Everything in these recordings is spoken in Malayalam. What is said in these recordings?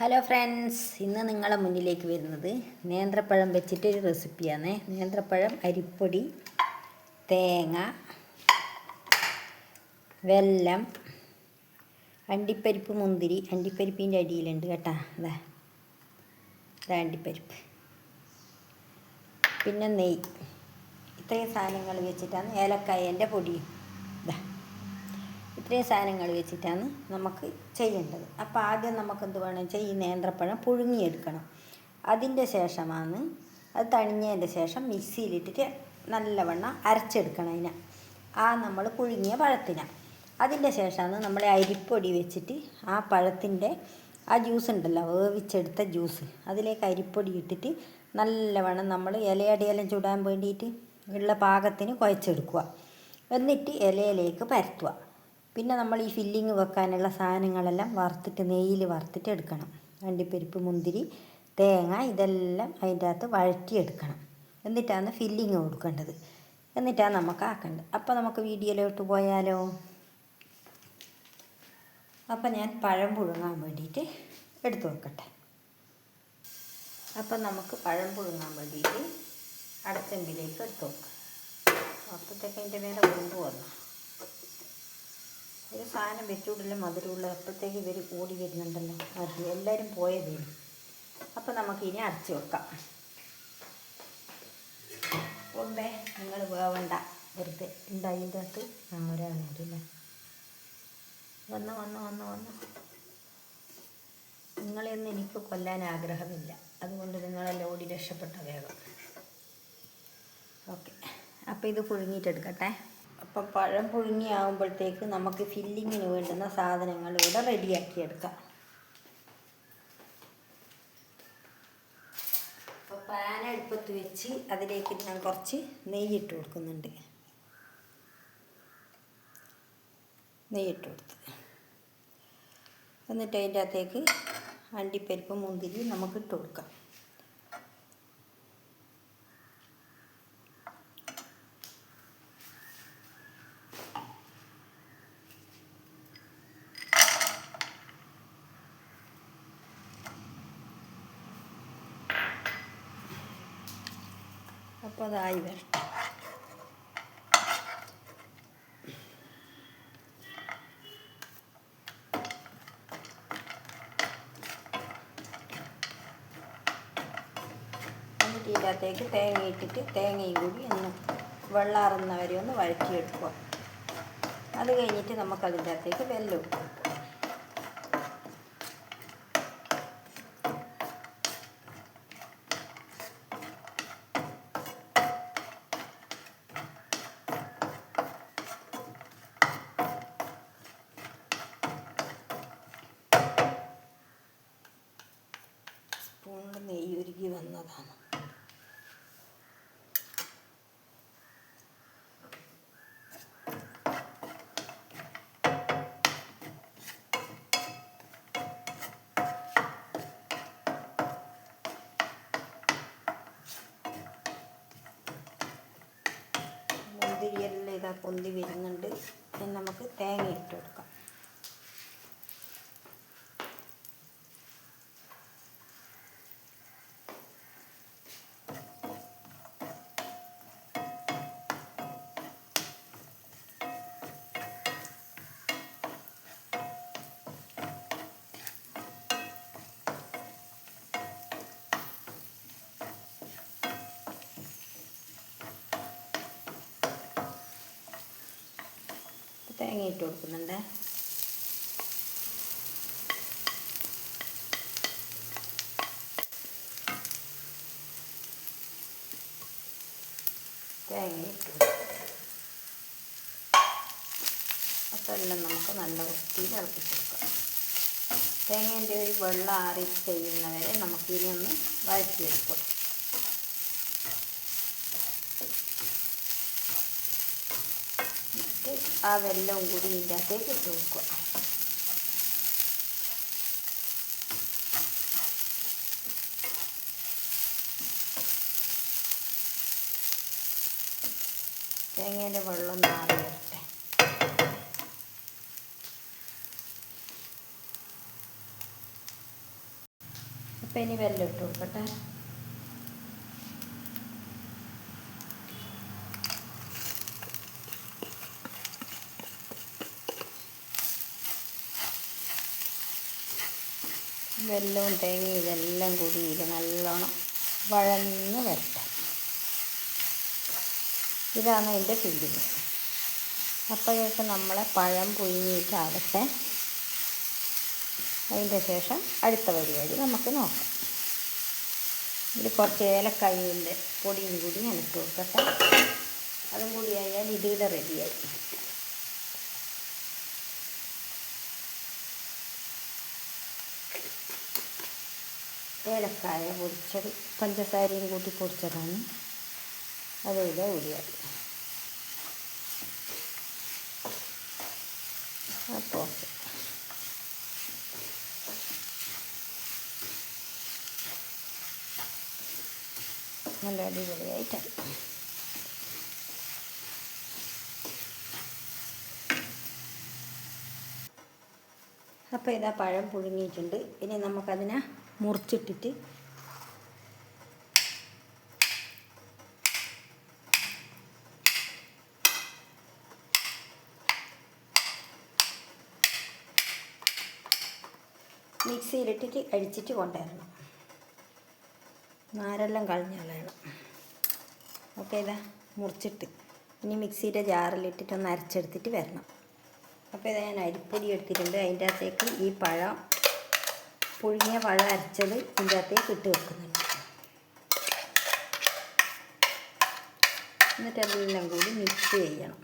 ഹലോ ഫ്രണ്ട്സ് ഇന്ന് നിങ്ങളെ മുന്നിലേക്ക് വരുന്നത് നേന്ത്രപ്പഴം വെച്ചിട്ടൊരു റെസിപ്പിയാണ് നേന്ത്രപ്പഴം അരിപ്പൊടി തേങ്ങ വെല്ലം അണ്ടിപ്പരിപ്പ് മുന്തിരി. അണ്ടിപ്പരിപ്പിന്റെ അടിയിലുണ്ട് കേട്ടോ. അതാ ഇതാ അണ്ടിപ്പരിപ്പ്. പിന്നെ നെയ്യ്. ഇത്രയും സാധനങ്ങൾ വെച്ചിട്ടാണ് ഏലക്കായന്റെ പൊടി. ഇതാ ഇത്രയും സാധനങ്ങൾ വെച്ചിട്ടാണ് നമുക്ക് ചെയ്യേണ്ടത്. അപ്പോൾ ആദ്യം നമുക്ക് എന്ത് വേണം? വെച്ചാൽ ഈ നേന്ത്രപ്പഴം പുഴുങ്ങിയെടുക്കണം. അതിന്റെ ശേഷമാണ് അത് തണിഞ്ഞതിന്റെ ശേഷം മിക്സിയിലിട്ടിട്ട് നല്ലവണ്ണം അരച്ചെടുക്കണം അതിനെ. ആ നമ്മൾ പുഴുങ്ങിയ പഴത്തിനെ. അതിന്റെ ശേഷമാണ് നമ്മൾ അരിപ്പൊടി വെച്ചിട്ട് ആ പഴത്തിന്റെ ആ ജ്യൂസ് ഉണ്ടല്ലോ വേവിച്ചെടുത്ത ജ്യൂസ് അതിലേക്ക് അരിപ്പൊടി ഇട്ടിട്ട് നല്ലവണ്ണം നമ്മൾ ഇലയടിയെല്ലാം ചുടാൻ വേണ്ടിയിട്ട് ഉള്ള പാകത്തിന് കുഴച്ചെടുക്കുക. എന്നിട്ട് ഇലയിലേക്ക് പരത്തുക. പിന്നെ നമ്മൾ ഈ ഫില്ലിങ് വെക്കാനുള്ള സാധനങ്ങളെല്ലാം വറുത്തിട്ട് നെയ്യിൽ വറുത്തിട്ട് എടുക്കണം. അണ്ടിപ്പരിപ്പ് മുന്തിരി തേങ്ങ ഇതെല്ലാം അതിന്റെ അകത്ത് വഴറ്റിയെടുക്കണം. എന്നിട്ടാണ് ഫില്ലിങ് കൊടുക്കേണ്ടത്. എന്നിട്ടാണ് നമുക്ക് ആക്കേണ്ടത്. അപ്പോൾ നമുക്ക് വീഡിയോയിലോട്ട് പോയാലോ? അപ്പോൾ ഞാൻ പഴം പുഴുങ്ങാൻ വേണ്ടിയിട്ട് എടുത്തു വെക്കട്ടെ. അപ്പം നമുക്ക് പഴം പുഴുങ്ങാൻ വേണ്ടിയിട്ട് അടച്ചെമ്പിലേക്ക് എടുത്തു വെക്കാം. അപ്പോഴത്തേക്ക് അതിന്റെ മേലെ ഉറുമ്പ് വന്നു. ഒരു സാധനം വെച്ചുകൂടില്ല മധുരമുള്ള അപ്പോഴത്തേക്ക് ഇവർ ഓടി വരുന്നുണ്ടല്ലോ. അത് എല്ലാവരും പോയതേ. അപ്പം നമുക്കിനി അടച്ചു വെക്കാം. ഒമ്പേ നിങ്ങൾ വേവണ്ട. വെറുതെ ഉണ്ടായിന്റെ അകത്ത് ആ ഒരാളില്ലേ വന്ന് വന്ന് വന്ന് വന്ന്. നിങ്ങളെയൊന്നും എനിക്ക് കൊല്ലാൻ ആഗ്രഹമില്ല. അതുകൊണ്ട് നിങ്ങളെല്ലാം ഓടി രക്ഷപ്പെട്ട വേഗം. ഓക്കെ. അപ്പോൾ ഇത് പുഴുങ്ങിയിട്ടെടുക്കട്ടെ അപ്പം പഴം പുഴുങ്ങിയാകുമ്പോഴത്തേക്ക് നമുക്ക് ഫില്ലിങ്ങിന് വേണ്ടുന്ന സാധനങ്ങൾ ഇവിടെ റെഡിയാക്കി എടുക്കാം അപ്പോൾ പാൻ അടുപ്പത്ത് വെച്ച് അതിലേക്ക് ഞാൻ കുറച്ച് നെയ്യ് നെയ്യിട്ട് കൊടുക്കുന്നുണ്ട്. നെയ്യ് നെയ്യിട്ട് കൊടുത്ത്. എന്നിട്ട് അതിന്റെ അകത്തേക്ക് അണ്ടിപ്പരിപ്പ് മുന്തിരി നമുക്ക് ഇട്ട് കൊടുക്കാം അപ്പോൾ അതായി വരട്ടെ എന്നിട്ട് ഇതിനകത്തേക്ക് തേങ്ങ ഇട്ടിട്ട് തേങ്ങയും കൂടി ഒന്ന് വെള്ളാറുന്നവരെ ഒന്ന് വഴറ്റിയെടുക്കുക. അത് കഴിഞ്ഞിട്ട് നമുക്കതിന്റെ അകത്തേക്ക് വെല്ലം ഇട്ട് കൊടുക്കുക സ്പൂണിൽ നെയ്യ് വന്നതാണ് മുന്തിരിയെല്ലാം ഇതാ പൊന്തി വരുന്നുണ്ട് ഇനി നമുക്ക് തേങ്ങ ഇട്ട് കൊടുക്കാം. തേങ്ങ ഇട്ട് കൊടുക്കുന്നുണ്ട്. തേങ്ങ ഇട്ട് അപ്പോൾ എല്ലാം നമുക്ക് നല്ല വൃത്തിയിൽ ഇളക്കിച്ചെടുക്കാം തേങ്ങേന്റെ ഒരു വെള്ളം ആറി കഴിയുന്നവരെ നമുക്കിനി ഒന്ന് വഴറ്റിയെടുക്കാം. ആ വെല്ലവും കൂടി ഇതിന്റെ അകത്തേക്ക് ഇട്ട് കൊടുക്കുക. തേങ്ങേന്റെ വെള്ളം നാളെ വരട്ടെ. അപ്പം ഇനി വെല്ലം ഇട്ട് കൊടുക്കട്ടെ. വെല്ലവും തേങ്ങയും ഇതെല്ലാം കൂടി ഇത് നല്ലോണം വഴന്ന് വരട്ടെ. ഇതാണ് അതിന്റെ ഫില്ലിങ്. അപ്പോഴേക്ക് നമ്മളെ പഴം പുഴുങ്ങിയിട്ട് ആവട്ടെ. അതിന്റെ ശേഷം അടുത്ത പരിപാടി നമുക്ക് നോക്കാം. ഇതിൽ കുറച്ച് ഏലക്കായിന്റെ പൊടിയും കൂടി ഞാൻ ഇട്ട് കൊടുക്കട്ടെ. അതും കൂടി ആയാൽ ഇതിവിടെ റെഡിയായി ഏലക്കായ പൊടിച്ചത് പഞ്ചസാരയും കൂട്ടി പൊടിച്ചതാണ്. അതുപോലെ ഊരിയായി അപ്പോൾ നല്ല അടിപൊളിയായിട്ടാണ്. അപ്പോൾ ഇതാ പഴം പുഴുങ്ങിയിട്ടുണ്ട്. ഇനി നമുക്കതിനെ മുറിച്ചിട്ടിട്ട് മിക്സിയിലിട്ടിട്ട് അടിച്ചിട്ട് കൊണ്ടുവരണം. നാരെല്ലാം കളഞ്ഞളയണം ഓക്കെ ഇതാ മുറിച്ചിട്ട്. ഇനി മിക്സിയുടെ ജാറിലിട്ടിട്ട് ഒന്ന് അരച്ചെടുത്തിട്ട് വരണം. അപ്പോൾ ഇതാ ഞാൻ അരിപ്പൊടി എടുത്തിട്ടുണ്ട്. അതിന്റെ അകത്തേക്ക് ഈ പഴം പുഴുങ്ങിയ പഴം അരച്ചത് ഇതിന്റെ അകത്തേക്ക് ഇട്ട് വെക്കുന്നുണ്ട്. എന്നിട്ട് എല്ലാം കൂടി മിക്സ് ചെയ്യണം.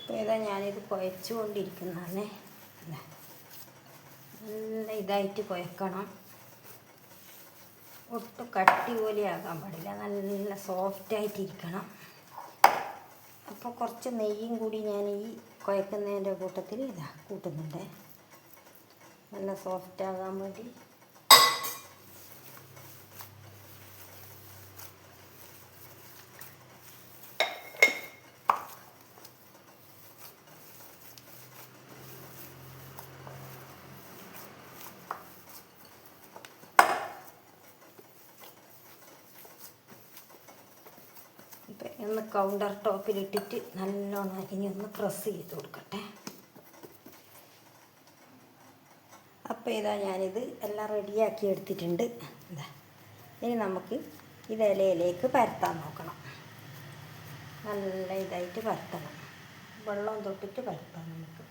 അപ്പോൾ ഇതാ ഞാനിത് കുഴച്ചുകൊണ്ടിരിക്കുന്നതാണ്. നല്ല ഇതായിട്ട് കുഴക്കണം. ഒട്ടും കട്ടി പോലെ ആകാൻ പാടില്ല. നല്ല സോഫ്റ്റായിട്ടിരിക്കണം അപ്പോൾ കുറച്ച് നെയ്യും കൂടി ഞാൻ ഈ കുഴക്കുന്നതിന്റെ കൂട്ടത്തിൽ ഇതാ കൂട്ടുന്നുണ്ട്. നല്ല സോഫ്റ്റാകാൻ വേണ്ടി ഒന്ന് കൗണ്ടർ ടോപ്പിലിട്ടിട്ട് നല്ലോണം ഒന്ന് പ്രസ് ചെയ്ത് കൊടുക്കട്ടെ. അപ്പോൾ ഇതാ ഞാനിത് എല്ലാം റെഡിയാക്കി എടുത്തിട്ടുണ്ട്. ഇതാ ഇനി നമുക്ക് ഇത് ഇലയിലേക്ക് പരത്താൻ നോക്കണം. നല്ല ഇതായിട്ട് പരത്തണം. വെള്ളം തൊട്ടിട്ട് പരത്താം നമുക്ക്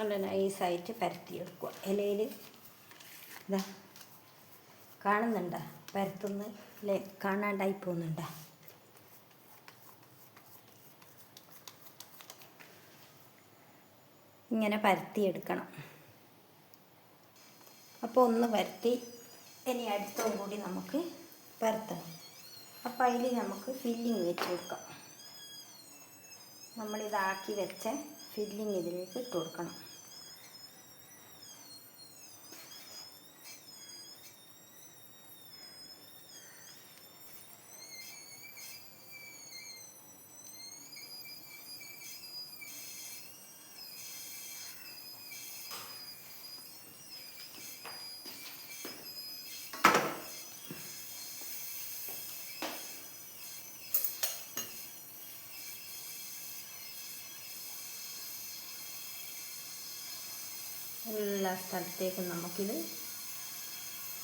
നല്ല നൈസായിട്ട് പരത്തിയെടുക്കുക ഇലയിൽ ഇതാ. കാണുന്നുണ്ടോ? പരത്തുന്ന. അല്ലേ കാണാണ്ടായി പോകുന്നുണ്ടോ? ഇങ്ങനെ പരത്തിയെടുക്കണം അപ്പോൾ ഒന്ന് പരത്തി ഇനി അടുത്തും കൂടി നമുക്ക് പരത്തണം. അപ്പോൾ അതിൽ നമുക്ക് ഫില്ലിങ് വെച്ച് കൊടുക്കാം. നമ്മളിതാക്കി വെച്ച ഫില്ലിങ് ഇതിലേക്ക് ഇട്ട് കൊടുക്കണം. എല്ലാ സ്ഥലത്തേക്ക് നമുക്കിത്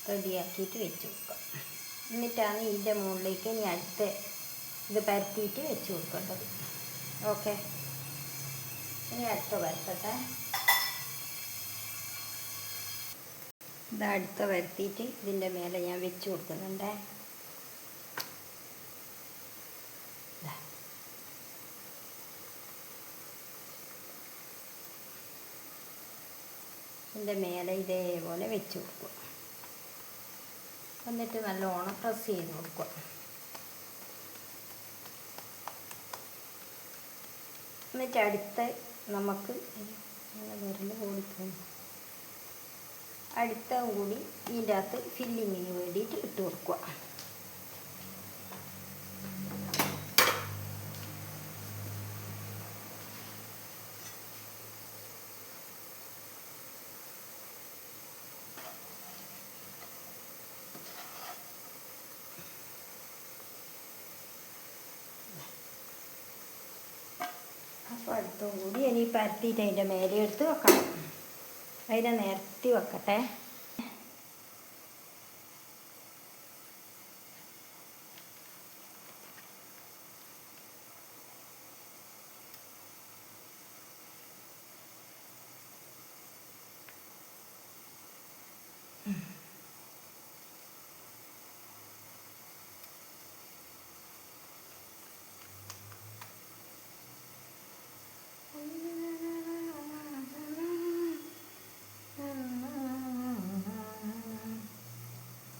റെഡിയാക്കിയിട്ട് വെച്ച് കൊടുക്കാം. എന്നിട്ടാണ് ഇതിന്റെ മുകളിലേക്ക് ഇനി അടുത്ത ഇത് പരത്തിയിട്ട് വെച്ച് കൊടുക്കേണ്ടത്. ഓക്കെ. ഇനി അടുത്ത പരത്തട്ടെ. ഇത് അടുത്ത പരത്തിയിട്ട് ഇതിന്റെ മേലെ ഞാൻ വെച്ച് കൊടുക്കുന്നുണ്ടേ. ഇതിന്റെ മേലെ ഇതേപോലെ വെച്ച് കൊടുക്കുക. എന്നിട്ട് നല്ലോണം പ്രസ് ചെയ്ത് കൊടുക്കുക. എന്നിട്ട് അടുത്ത നമുക്ക് വിരൽ ഓടിക്കുന്നു അടുത്ത കൂടി ഇതിന്റെ അകത്ത് ഫില്ലിങ്ങിന് വേണ്ടിയിട്ട് ഇട്ട് കൊടുക്കുക. അടുത്തും കൂടി ഇനി പരത്തിയിട്ട് അതിന്റെ മേലെ എടുത്ത് വെക്കണം. അതിനെ നിരത്തി വെക്കട്ടെ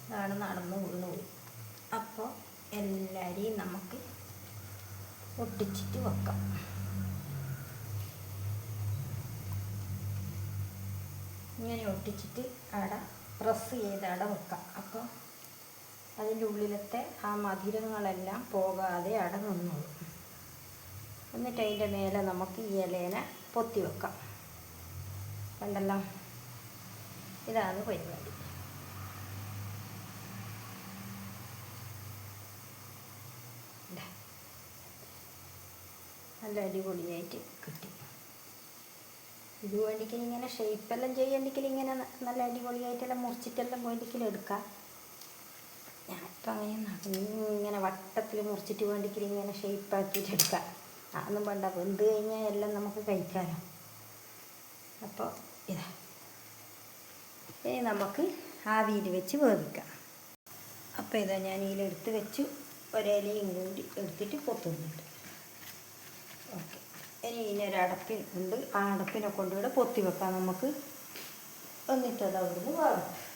ഇതാണ് നടന്ന് വീണുപോയി അപ്പോൾ എല്ലാവരെയും നമുക്ക് ഒട്ടിച്ചിട്ട് വെക്കാം. ഇങ്ങനെ ഒട്ടിച്ചിട്ട് അവിടെ പ്രസ് ചെയ്ത് അവിടെ വെക്കാം. അപ്പോൾ അതിന്റെ ഉള്ളിലത്തെ ആ മധുരങ്ങളെല്ലാം പോകാതെ അവിടെ നിന്നോളും. എന്നിട്ട് അതിന്റെ മേലെ നമുക്ക് ഈ ഇലേനെ പൊത്തി വെക്കാം. കണ്ടല്ലോ? ഇതാണ് പരിപാടി ഇതാ. നല്ല അടിപൊളിയായിട്ട് കിട്ടി. ഇത് വേണ്ടിക്കൽ ഇങ്ങനെ ഷേപ്പെല്ലാം ചെയ്യണ്ടെങ്കിൽ ഇങ്ങനെ നല്ല അടിപൊളിയായിട്ടെല്ലാം മുറിച്ചിട്ടെല്ലാം വേണ്ടിക്കൽ എടുക്കാം. ഞാനിപ്പോൾ അങ്ങനെ ഇങ്ങനെ വട്ടത്തിൽ മുറിച്ചിട്ട് വേണ്ടിക്കൽ ഇങ്ങനെ ഷേപ്പാക്കിയിട്ട് എടുക്കാം. അതൊന്നും വേണ്ട. വെന്ത് കഴിഞ്ഞാൽ എല്ലാം നമുക്ക് കഴിക്കാമല്ലോ അപ്പോൾ ഇതാ. ഇനി നമുക്ക് ആവിയിൽ വെച്ച് വേവിക്കാം. അപ്പോൾ ഇതാ ഞാൻ ഇതിലെടുത്ത് വെച്ച്. ഒരേലയും കൂടി എടുത്തിട്ട് പൊത്തുന്നുണ്ട് ഇനി ഇതിനൊരു അടപ്പിൻ ഉണ്ട്. ആ അടപ്പിനെ കൊണ്ടുകൂടെ പൊത്തി വെക്കാം നമുക്ക്. എന്നിട്ടത് അവിടുന്ന് വാങ്ങും.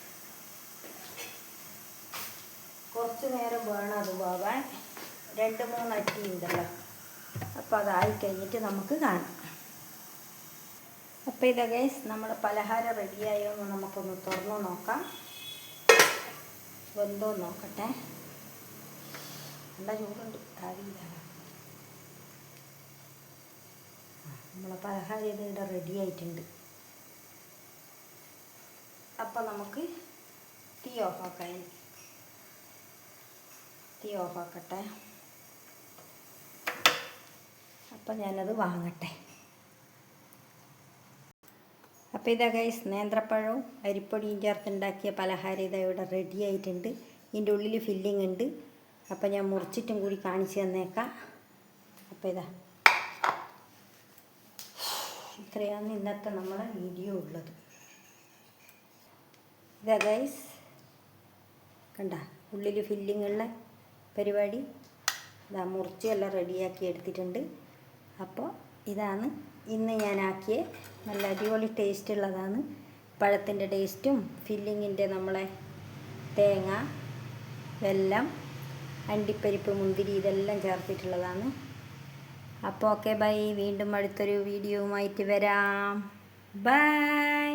കുറച്ച് നേരം വേണം അത് വാങ്ങാൻ. രണ്ട് മൂന്ന് അറ്റി ഉണ്ടല്ലോ. അപ്പോൾ അതായി കഴിഞ്ഞിട്ട് നമുക്ക് കാണാം. അപ്പോൾ ഇതാ ഗൈസ് നമ്മുടെ പലഹാരം റെഡിയായോ എന്ന് നമുക്കൊന്ന് തുറന്നു നോക്കാം. വെന്തോ നോക്കട്ടെ. നല്ല ചൂടുണ്ട്. ആവിയിലാണ് നമ്മളെ പലഹാരം ഇവിടെ റെഡി ആയിട്ടുണ്ട്. അപ്പം നമുക്ക് തീ ഓഫാക്കാൻ തീ ഓഫാക്കട്ടെ അപ്പം ഞാനത് വാങ്ങട്ടെ. അപ്പോൾ ഇതാ ഗൈസ് നേന്ത്രപ്പഴവും അരിപ്പൊടിയും ചേർത്തുണ്ടാക്കിയ പലഹാരം ഇതാ ഇവിടെ റെഡി ആയിട്ടുണ്ട്. ഇതിന്റെ ഉള്ളിൽ ഫില്ലിംഗ് ഉണ്ട്. അപ്പോൾ ഞാൻ മുറിച്ചിട്ടും കൂടി കാണിച്ചു തന്നേക്കാം. അപ്പോൾ ഇതാ. ഇത്രയാണ് ഇന്നത്തെ നമ്മളെ വീഡിയോ ഉള്ളത്. ഗൈസ് കണ്ട? ഉള്ളിൽ ഫില്ലിംഗ് ഉള്ള പരിപാടി. ഇതാ മുറിച്ച് എല്ലാം റെഡിയാക്കി എടുത്തിട്ടുണ്ട്. അപ്പോൾ ഇതാണ് ഇന്ന് ഞാനാക്കിയ നല്ല അടിപൊളി ടേസ്റ്റ് ഉള്ളതാണ്. പഴത്തിന്റെ ടേസ്റ്റും ഫില്ലിങ്ങിന്റെ നമ്മളെ തേങ്ങ വെല്ലം അണ്ടിപ്പരിപ്പ് മുന്തിരി ഇതെല്ലാം ചേർത്തിട്ടുള്ളതാണ്. അപ്പോൾ ഓക്കെ ബൈ വീണ്ടും അടുത്തൊരു വീഡിയോവുമായിട്ട് വരാം. ബൈ